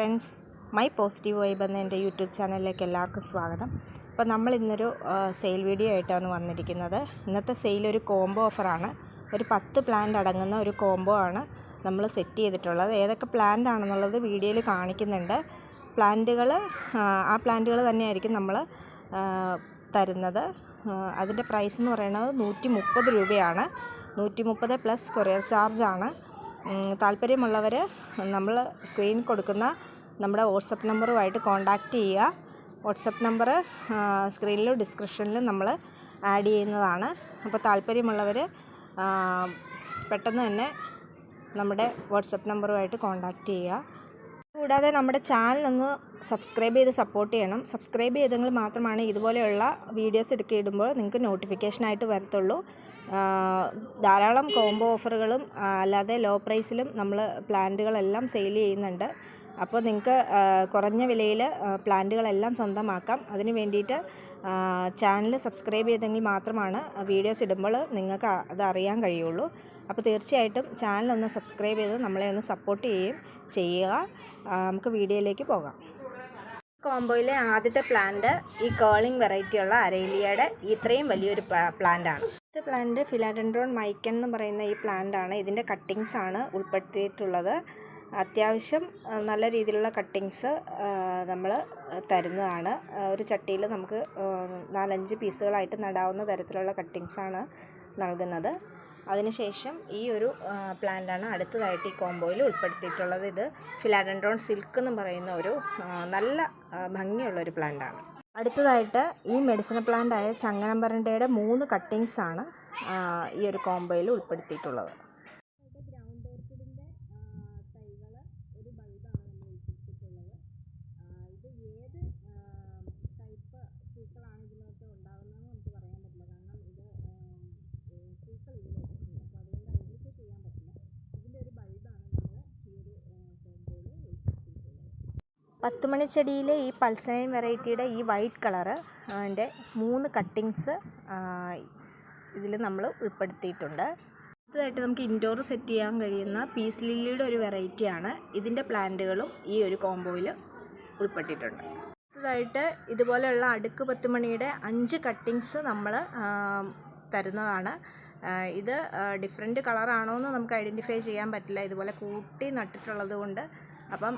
Friends my positive vibe എന്ന എന്റെ YouTube ചാനലിലേക്ക് എല്ലാവർക്കും സ്വാഗതം. അപ്പോൾ നമ്മൾ ഇന്നൊരു സെയിൽ വീഡിയോ ആയിട്ടാണ് വന്നിരിക്കുന്നത്. ഇന്നത്തെ സെയിൽ ഒരു കോംബോ ഓഫറാണ് ഒരു പത്ത് പ്ലാന്റ് അടങ്ങുന്ന ഒരു കോംബോ ആണ് നമ്മൾ സെറ്റ് ചെയ്തിട്ടുള്ളത്. ഏതൊക്കെ പ്ലാന്റ് ആണെന്നുള്ളത് വീഡിയോയിൽ കാണിക്കുന്നുണ്ട്. പ്ലാന്റുകൾ ആ പ്ലാന്റുകൾ തന്നെയായിരിക്കും നമ്മൾ തരുന്നത്. അതിന്റെ പ്രൈസ് എന്ന് പറയുന്നത് നൂറ്റി രൂപയാണ്. നൂറ്റി മുപ്പത് പ്ലസ് കൊറിയർ ചാർജാണ് താല്പര്യമുള്ളവർ നമ്മൾ സ്ക്രീനിൽ കൊടുക്കുന്ന നമ്മുടെ വാട്സപ്പ് നമ്പറുമായിട്ട് കോൺടാക്റ്റ് ചെയ്യുക. വാട്സപ്പ് നമ്പർ സ്ക്രീനിലും ഡിസ്ക്രിപ്ഷനിലും നമ്മൾ ആഡ് ചെയ്യുന്നതാണ്. അപ്പോൾ താല്പര്യമുള്ളവർ പെട്ടെന്ന് തന്നെ നമ്മുടെ വാട്സപ്പ് നമ്പറുമായിട്ട് കോൺടാക്റ്റ് ചെയ്യുക. കൂടാതെ നമ്മുടെ ചാനലൊന്ന് സബ്സ്ക്രൈബ് ചെയ്ത് സപ്പോർട്ട് ചെയ്യണം. സബ്സ്ക്രൈബ് ചെയ്തെങ്കിൽ മാത്രമാണ് ഇതുപോലെയുള്ള വീഡിയോസ് എടുക്കി ഇടുമ്പോൾ നിങ്ങൾക്ക് നോട്ടിഫിക്കേഷനായിട്ട് വരത്തുള്ളൂ. ധാരാളം കോംബോ ഓഫറുകളും അല്ലാതെ ലോ പ്രൈസിലും നമ്മൾ പ്ലാന്റുകളെല്ലാം സെയിൽ ചെയ്യുന്നുണ്ട്. അപ്പോൾ നിങ്ങൾക്ക് കുറഞ്ഞ വിലയിൽ പ്ലാന്റുകളെല്ലാം സ്വന്തമാക്കാം. അതിന് വേണ്ടിയിട്ട് ചാനൽ സബ്സ്ക്രൈബ് ചെയ്തെങ്കിൽ മാത്രമാണ് വീഡിയോസ് ഇടുമ്പോൾ നിങ്ങൾക്ക് അത് അറിയാൻ കഴിയുള്ളൂ. അപ്പോൾ തീർച്ചയായിട്ടും ചാനൽ ഒന്ന് സബ്സ്ക്രൈബ് ചെയ്ത് നമ്മളെ ഒന്ന് സപ്പോർട്ട് ചെയ്യുകയും ചെയ്യുക. നമുക്ക് വീഡിയോയിലേക്ക് പോകാം. കോംബോയിലെ ആദ്യത്തെ പ്ലാന്റ് ഈ കേളിംഗ് വെറൈറ്റിയുള്ള അരേലിയയുടെ ഇത്രയും വലിയൊരു പ്ലാന്റാണ് ഇത് പ്ലാന്റ് ഫിലാഡൻഡ്രോൺ മൈക്കൻ എന്ന് പറയുന്ന ഈ പ്ലാന്റാണ് ഇതിന്റെ കട്ടിങ്സ് ആണ് ഉൾപ്പെടുത്തിയിട്ടുള്ളത്. അത്യാവശ്യം നല്ല രീതിയിലുള്ള കട്ടിങ്സ് നമ്മൾ തരുന്നതാണ്. ഒരു ചട്ടിയിൽ നമുക്ക് നാലഞ്ച് പീസുകളായിട്ട് നടാവുന്ന തരത്തിലുള്ള കട്ടിങ്സാണ് നൽകുന്നത്. അതിനുശേഷം ഈ ഒരു പ്ലാന്റാണ് അടുത്തതായിട്ട് ഈ കോംബോയിൽ ഉൾപ്പെടുത്തിയിട്ടുള്ളത്. ഇത് ഫിലാഡൻഡ്രോൺ സിൽക്ക് എന്ന് പറയുന്ന ഒരു നല്ല ഭംഗിയുള്ള ഒരു പ്ലാന്റാണ് അടുത്തതായിട്ട് ഈ മെഡിസിൻ പ്ലാന്റായ ചങ്ങനമ്പറിന്റെ മൂന്ന് കട്ടിങ്സാണ് ഈ ഒരു കോംബോയിൽ ഉൾപ്പെടുത്തിയിട്ടുള്ളത് ഗ്രൗണ്ട് ഓർക്കിഡിന്റെ തൈകൾ ഒരു ബൾബാണ് നമ്മൾ ഉൾപ്പെടുത്തിയിട്ടുള്ളത് ഇത് ഏത് ടൈപ്പ് പൂക്കളാണ് ഇതിനകത്ത് ഉണ്ടാകുന്നതെന്ന് നമുക്ക് പറയാൻ പറ്റില്ല കാരണം ഇത് പൂക്കളില്ല അപ്പോൾ അതുകൊണ്ട് ഐഡന്റിഫൈ ചെയ്യാൻ പറ്റില്ല ഇതിന്റെ ഒരു ബൾബാണ് നമ്മൾ ഈ ഒരു കോമ്പോയിൽ ഉൾപ്പെടുത്തിയിട്ടുള്ളത് പത്തുമണിച്ചെടിയിലെ ഈ പൾസൈൻ വെറൈറ്റിയുടെ ഈ വൈറ്റ് കളറ് അതിന്റെ മൂന്ന് കട്ടിങ്സ് ഇതിൽ നമ്മൾ ഉൾപ്പെടുത്തിയിട്ടുണ്ട്. അടുത്തതായിട്ട് നമുക്ക് ഇൻഡോർ സെറ്റ് ചെയ്യാൻ കഴിയുന്ന പീസ് ലില്ലിയുടെ ഒരു വെറൈറ്റിയാണ് ഇതിന്റെ പ്ലാന്റുകളും ഈ ഒരു കോംബോയിൽ ഉൾപ്പെട്ടിട്ടുണ്ട്. അടുത്തതായിട്ട് ഇതുപോലെയുള്ള അടുക്ക് പത്തുമണിയുടെ അഞ്ച് കട്ടിങ്സ് നമ്മൾ തരുന്നതാണ്. ഇത് ഡിഫറെന്റ് കളറാണോ എന്ന് നമുക്ക് ഐഡന്റിഫൈ ചെയ്യാൻ പറ്റില്ല. ഇതുപോലെ കൂട്ടി നട്ടിട്ടുള്ളത് കൊണ്ട്. അപ്പം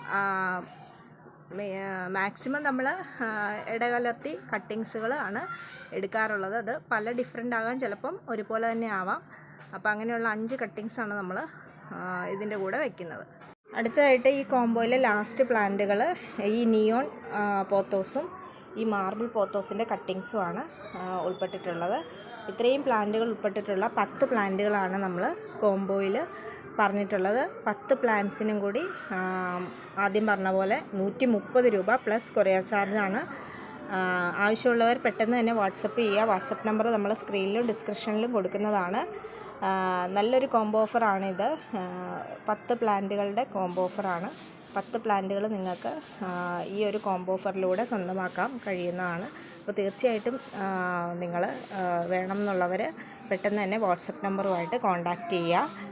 മാക്സിമം നമ്മൾ ഇടകലർത്തി കട്ടിങ്സുകൾ ആണ് എടുക്കാറുള്ളത്. അത് പല ഡിഫറെന്റ് ആകാൻ ചിലപ്പം ഒരുപോലെ തന്നെ ആവാം. അപ്പോൾ അങ്ങനെയുള്ള അഞ്ച് കട്ടിങ്സാണ് നമ്മൾ ഇതിന്റെ കൂടെ വയ്ക്കുന്നത് അടുത്തതായിട്ട് ഈ കോംബോയിലെ ലാസ്റ്റ് പ്ലാന്റുകൾ ഈ നിയോൺ പോത്തോസും ഈ മാർബിൾ പോത്തോസിന്റെ കട്ടിങ്സുമാണ് ഉൾപ്പെട്ടിട്ടുള്ളത്. ഇത്രയും പ്ലാന്റുകൾ ഉൾപ്പെട്ടിട്ടുള്ള പത്ത് പ്ലാന്റുകളാണ് നമ്മൾ കോംബോയിൽ പറഞ്ഞിട്ടുള്ളത് പത്ത് പ്ലാൻസിനും കൂടി ആദ്യം പറഞ്ഞ പോലെ നൂറ്റി മുപ്പത് രൂപ പ്ലസ് കൊറിയർ ചാർജാണ്. ആവശ്യമുള്ളവർ പെട്ടെന്ന് തന്നെ വാട്സപ്പ് ചെയ്യുക. വാട്സപ്പ് നമ്പർ നമ്മൾ സ്ക്രീനിലും ഡിസ്ക്രിപ്ഷനിലും കൊടുക്കുന്നതാണ്. നല്ലൊരു കോംബോ ഓഫറാണിത് പത്ത് പ്ലാന്റുകളുടെ കോംബോ ഓഫറാണ്. പത്ത് പ്ലാന്റുകൾ നിങ്ങൾക്ക് ഈ ഒരു കോംബോ ഓഫറിലൂടെ സ്വന്തമാക്കാൻ കഴിയുന്നതാണ്. അപ്പോൾ തീർച്ചയായിട്ടും നിങ്ങൾ വേണമെന്നുള്ളവർ പെട്ടെന്ന് തന്നെ വാട്സപ്പ് നമ്പറുമായിട്ട് കോൺടാക്റ്റ് ചെയ്യുക.